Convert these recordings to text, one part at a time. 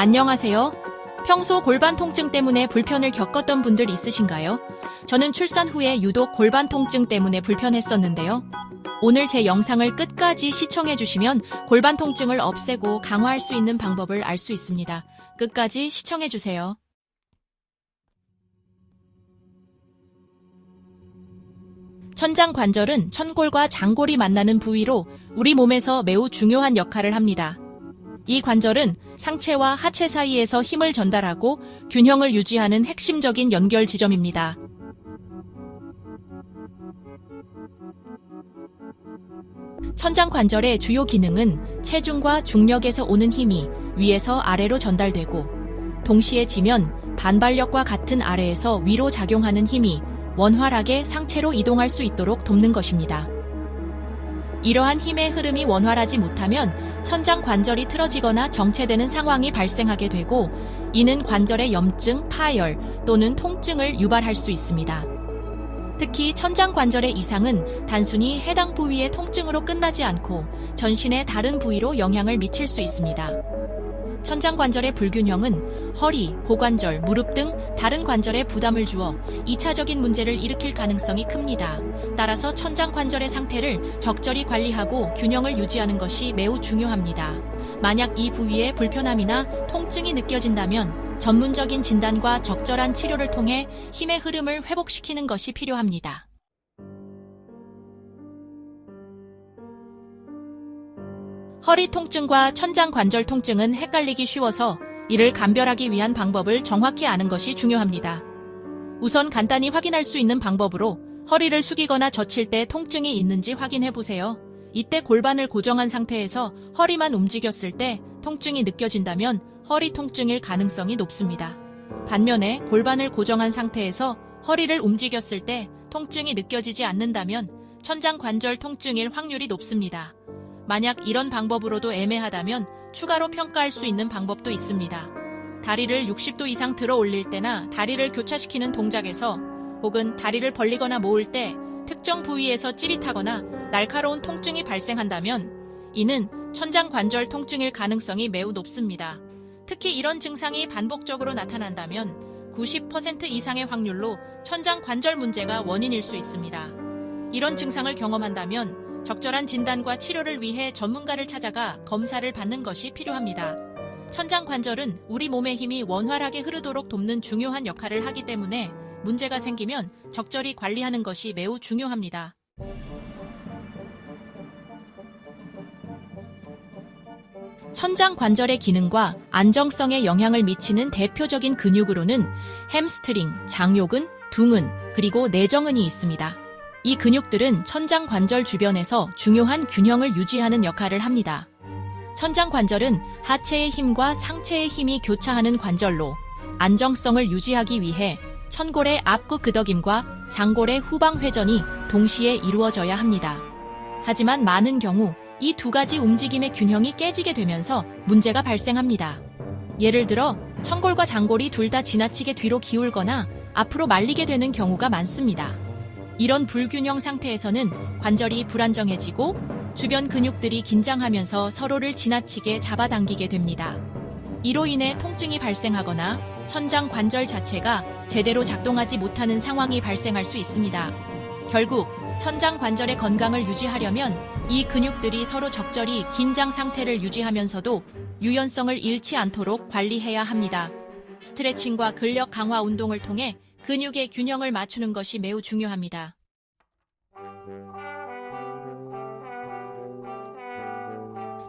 안녕하세요. 평소 골반 통증 때문에 불편을 겪었던 분들 있으신가요? 저는 출산 후에 유독 골반 통증 때문에 불편했었는데요. 오늘 제 영상을 끝까지 시청해 주시면 골반 통증을 없애고 강화할 수 있는 방법을 알 수 있습니다. 끝까지 시청해 주세요. 천장 관절은 천골과 장골이 만나는 부위로 우리 몸에서 매우 중요한 역할을 합니다. 이 관절은 상체와 하체 사이에서 힘을 전달하고 균형을 유지하는 핵심적인 연결 지점입니다. 천장 관절의 주요 기능은 체중과 중력에서 오는 힘이 위에서 아래로 전달되고 동시에 지면 반발력과 같은 아래에서 위로 작용하는 힘이 원활하게 상체로 이동할 수 있도록 돕는 것입니다. 이러한 힘의 흐름이 원활하지 못하면 천장 관절이 틀어지거나 정체되는 상황이 발생하게 되고 이는 관절의 염증, 파열 또는 통증을 유발할 수 있습니다. 특히 천장 관절의 이상은 단순히 해당 부위의 통증으로 끝나지 않고 전신의 다른 부위로 영향을 미칠 수 있습니다. 천장 관절의 불균형은 허리, 고관절, 무릎 등 다른 관절에 부담을 주어 2차적인 문제를 일으킬 가능성이 큽니다. 따라서 천장 관절의 상태를 적절히 관리하고 균형을 유지하는 것이 매우 중요합니다. 만약 이 부위에 불편함이나 통증이 느껴진다면 전문적인 진단과 적절한 치료를 통해 힘의 흐름을 회복시키는 것이 필요합니다. 허리 통증과 천장 관절 통증은 헷갈리기 쉬워서 이를 감별하기 위한 방법을 정확히 아는 것이 중요합니다. 우선 간단히 확인할 수 있는 방법으로 허리를 숙이거나 젖힐 때 통증이 있는지 확인해 보세요. 이때 골반을 고정한 상태에서 허리만 움직였을 때 통증이 느껴진다면 허리 통증일 가능성이 높습니다. 반면에 골반을 고정한 상태에서 허리를 움직였을 때 통증이 느껴지지 않는다면 천장 관절 통증일 확률이 높습니다. 만약 이런 방법으로도 애매하다면 추가로 평가할 수 있는 방법도 있습니다. 다리를 60도 이상 들어 올릴 때나 다리를 교차시키는 동작에서 혹은 다리를 벌리거나 모을 때 특정 부위에서 찌릿하거나 날카로운 통증이 발생한다면 이는 천장 관절 통증일 가능성이 매우 높습니다. 특히 이런 증상이 반복적으로 나타난다면 90% 이상의 확률로 천장 관절 문제가 원인일 수 있습니다. 이런 증상을 경험한다면 적절한 진단과 치료를 위해 전문가를 찾아가 검사를 받는 것이 필요합니다. 천장 관절은 우리 몸의 힘이 원활하게 흐르도록 돕는 중요한 역할을 하기 때문에 문제가 생기면 적절히 관리하는 것이 매우 중요합니다. 천장 관절의 기능과 안정성에 영향을 미치는 대표적인 근육으로는 햄스트링, 장요근, 둥근, 그리고 내정근이 있습니다. 이 근육들은 천장 관절 주변에서 중요한 균형을 유지하는 역할을 합니다. 천장 관절은 하체의 힘과 상체의 힘이 교차하는 관절로 안정성을 유지하기 위해 천골의 앞구 그덕임과 장골의 후방 회전이 동시에 이루어져야 합니다. 하지만 많은 경우 이 두 가지 움직임의 균형이 깨지게 되면서 문제가 발생합니다. 예를 들어 천골과 장골이 둘 다 지나치게 뒤로 기울거나 앞으로 말리게 되는 경우가 많습니다. 이런 불균형 상태에서는 관절이 불안정해지고 주변 근육들이 긴장하면서 서로를 지나치게 잡아당기게 됩니다. 이로 인해 통증이 발생하거나 천장 관절 자체가 제대로 작동하지 못하는 상황이 발생할 수 있습니다. 결국 천장 관절의 건강을 유지하려면 이 근육들이 서로 적절히 긴장 상태를 유지하면서도 유연성을 잃지 않도록 관리해야 합니다. 스트레칭과 근력 강화 운동을 통해 근육의 균형을 맞추는 것이 매우 중요합니다.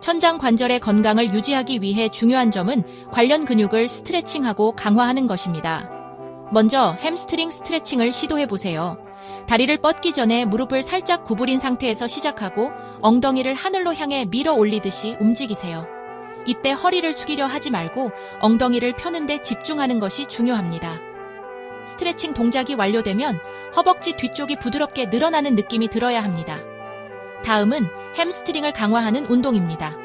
천장 관절의 건강을 유지하기 위해 중요한 점은 관련 근육을 스트레칭하고 강화하는 것입니다. 먼저 햄스트링 스트레칭을 시도해 보세요. 다리를 뻗기 전에 무릎을 살짝 구부린 상태에서 시작하고 엉덩이를 하늘로 향해 밀어 올리듯이 움직이세요. 이때 허리를 숙이려 하지 말고 엉덩이를 펴는데 집중하는 것이 중요합니다. 스트레칭 동작이 완료되면 허벅지 뒤쪽이 부드럽게 늘어나는 느낌이 들어야 합니다. 다음은 햄스트링을 강화하는 운동입니다.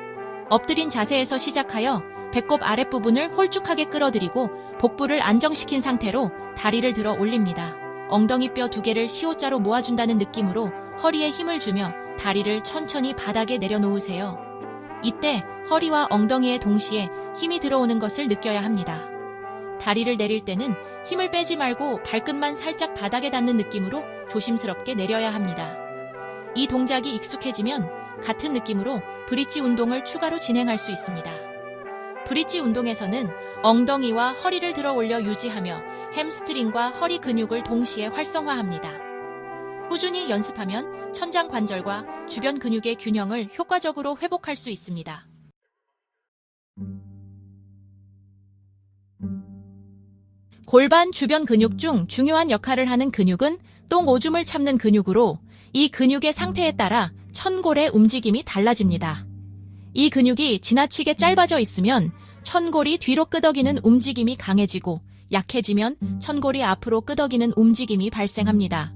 엎드린 자세에서 시작하여 배꼽 아랫부분을 홀쭉하게 끌어들이고 복부를 안정시킨 상태로 다리를 들어 올립니다. 엉덩이 뼈 두 개를 시옷자로 모아준다는 느낌으로 허리에 힘을 주며 다리를 천천히 바닥에 내려놓으세요. 이때 허리와 엉덩이에 동시에 힘이 들어오는 것을 느껴야 합니다. 다리를 내릴 때는 힘을 빼지 말고 발끝만 살짝 바닥에 닿는 느낌으로 조심스럽게 내려야 합니다. 이 동작이 익숙해지면 같은 느낌으로 브릿지 운동을 추가로 진행할 수 있습니다. 브릿지 운동에서는 엉덩이와 허리를 들어 올려 유지하며 햄스트링과 허리 근육을 동시에 활성화합니다. 꾸준히 연습하면 천장 관절과 주변 근육의 균형을 효과적으로 회복할 수 있습니다. 골반 주변 근육 중 중요한 역할을 하는 근육은 똥 오줌을 참는 근육으로 이 근육의 상태에 따라 천골의 움직임이 달라집니다. 이 근육이 지나치게 짧아져 있으면 천골이 뒤로 끄덕이는 움직임이 강해지고 약해지면 천골이 앞으로 끄덕이는 움직임이 발생합니다.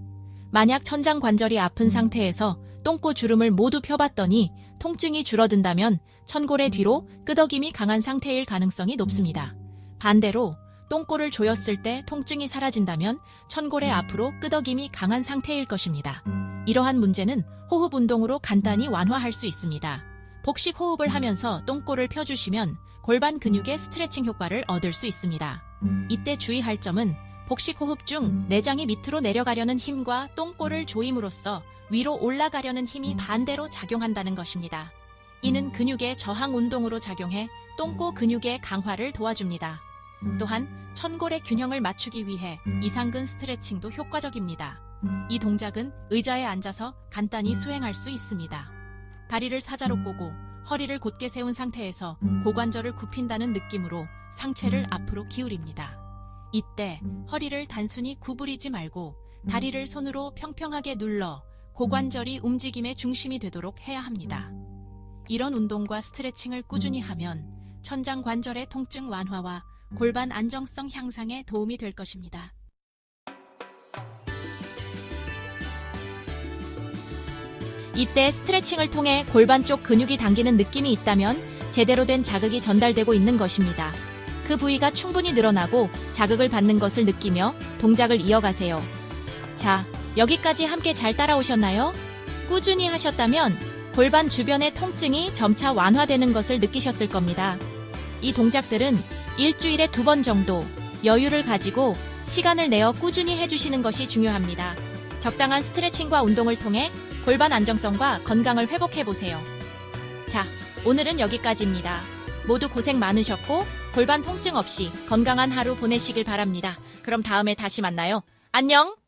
만약 천장 관절이 아픈 상태에서 똥꼬 주름을 모두 펴봤더니 통증이 줄어든다면 천골의 뒤로 끄덕임이 강한 상태일 가능성이 높습니다. 반대로 똥꼬를 조였을 때 통증이 사라진다면 천골의 앞으로 끄덕임이 강한 상태일 것입니다. 이러한 문제는 호흡 운동으로 간단히 완화할 수 있습니다. 복식 호흡을 하면서 똥꼬를 펴주시면 골반 근육의 스트레칭 효과를 얻을 수 있습니다. 이때 주의할 점은 복식 호흡 중 내장이 밑으로 내려가려는 힘과 똥꼬를 조임으로써 위로 올라가려는 힘이 반대로 작용한다는 것입니다. 이는 근육의 저항 운동으로 작용해 똥꼬 근육의 강화를 도와줍니다. 또한 천골의 균형을 맞추기 위해 이상근 스트레칭도 효과적입니다. 이 동작은 의자에 앉아서 간단히 수행할 수 있습니다. 다리를 사자로 꼬고 허리를 곧게 세운 상태에서 고관절을 굽힌다는 느낌으로 상체를 앞으로 기울입니다. 이때 허리를 단순히 구부리지 말고 다리를 손으로 평평하게 눌러 고관절이 움직임의 중심이 되도록 해야 합니다. 이런 운동과 스트레칭을 꾸준히 하면 천장 관절의 통증 완화와 골반 안정성 향상에 도움이 될 것입니다. 이때 스트레칭을 통해 골반 쪽 근육이 당기는 느낌이 있다면 제대로 된 자극이 전달되고 있는 것입니다. 그 부위가 충분히 늘어나고 자극을 받는 것을 느끼며 동작을 이어가세요. 자, 여기까지 함께 잘 따라오셨나요? 꾸준히 하셨다면 골반 주변의 통증이 점차 완화되는 것을 느끼셨을 겁니다. 이 동작들은 일주일에 두 번 정도 여유를 가지고 시간을 내어 꾸준히 해주시는 것이 중요합니다. 적당한 스트레칭과 운동을 통해 골반 안정성과 건강을 회복해보세요. 자, 오늘은 여기까지입니다. 모두 고생 많으셨고 골반 통증 없이 건강한 하루 보내시길 바랍니다. 그럼 다음에 다시 만나요. 안녕!